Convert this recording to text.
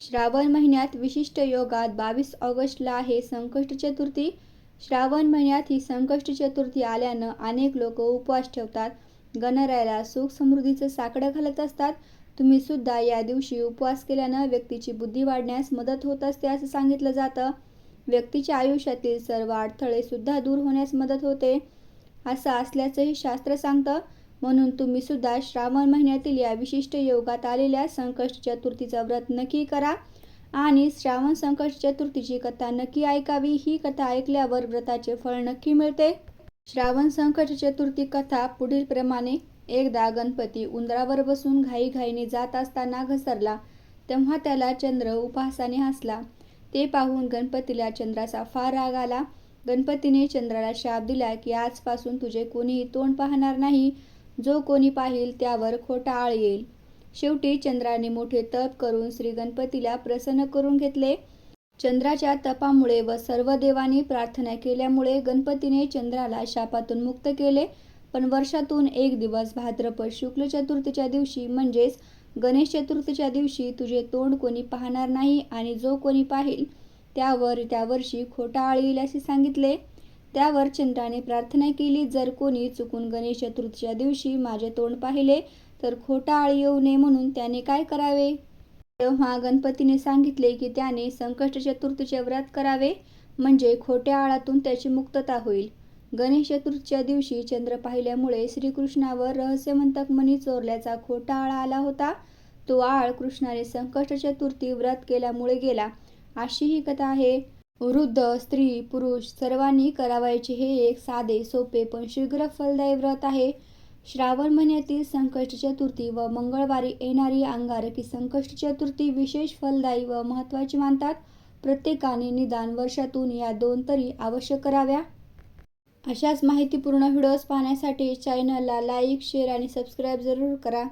श्रावण महिन्यात विशिष्ट योगात बावीस ऑगस्टला आहे संकष्ट चतुर्थी. श्रावण महिन्यात ही संकष्ट चतुर्थी आल्यानं अनेक लोक उपवास ठेवतात गणरायाला सुख समृद्धीचं साकडं घालत असतात. तुम्ही सुद्धा या दिवशी उपवास केल्यानं व्यक्तीची बुद्धी वाढण्यास मदत होत असते असं सांगितलं जातं. व्यक्तीच्या आयुष्यातील सर्व अडथळे सुद्धा दूर होण्यास मदत होते. असं असल्याचंही शास्त्र सांगतं. म्हणून तुम्ही सुद्धा श्रावण महिन्यातील या विशिष्ट योगात आलेल्या संकष्ट चतुर्थीचा व्रत नक्की करा. आणि श्रावण संकष्ट चतुर्थीची कथा नक्की ऐकावी ही कथा ऐकल्यावर व्रताचे फळ नक्की मिळते. श्रावण संकट चतुर्थी कथा पुढील प्रमाणे एकदा गणपती उंदरावर बसून घाईघाईने जात असताना घसरला तेव्हा त्याला चंद्र उपहासाने हसला. ते पाहून गणपतीला चंद्राचा फार राग आला. गणपतीने चंद्राला शाप दिला की आजपासून तुझे कोणीही तोंड पाहणार नाही. जो कोणी पाहिल त्यावर खोटा आळ येईल. शेवटी चंद्राने मोठे तप करून श्री गणपतीला प्रसन्न करून घेतले. चंद्राच्या तपामुळे व सर्व देवांनी प्रार्थना केल्यामुळे गणपतीने चंद्राला शापातून मुक्त केले. पण वर्षातून एक दिवस भाद्रपद शुक्ल चतुर्थीच्या दिवशी म्हणजेच गणेश चतुर्थीच्या दिवशी तुझे तोंड कोणी पाहणार नाही आणि जो कोणी पाहिल त्यावर त्या वर्षी खोटा आळ येईल असे सांगितले. त्यावर चंद्राने प्रार्थना केली जर कोणी चुकून गणेश चतुर्थीच्या दिवशी माझे तोंड पाहिले तर खोटा आळ येऊ नये म्हणून त्याने काय करावे? तेव्हा गणपतीने सांगितले की त्याने संकष्ट चतुर्थीचे व्रत करावे म्हणजे खोट्या आळातून त्याची मुक्तता होईल. गणेश चतुर्थीच्या दिवशी चंद्र पाहिल्यामुळे श्रीकृष्णावर रहस्यमंतक मणी चोरल्याचा खोटा आळा आला होता. तो आळ कृष्णाने संकष्ट चतुर्थी व्रत केल्यामुळे गेला. अशी ही कथा आहे. वृद्ध स्त्री पुरुष सर्वांनी करावायचे हे एक साधे सोपे पण शीघ्र फलदायी व्रत आहे. श्रावण महिन्यातील संकष्ट चतुर्थी व मंगळवारी येणारी अंगारकी संकष्ट चतुर्थी विशेष फलदायी व महत्त्वाची मानतात. प्रत्येकाने निदान वर्षातून या दोन तरी अवश्य कराव्या. अशाच माहितीपूर्ण व्हिडिओज पाहण्यासाठी चॅनलला लाईक शेअर आणि सबस्क्राईब जरूर करा.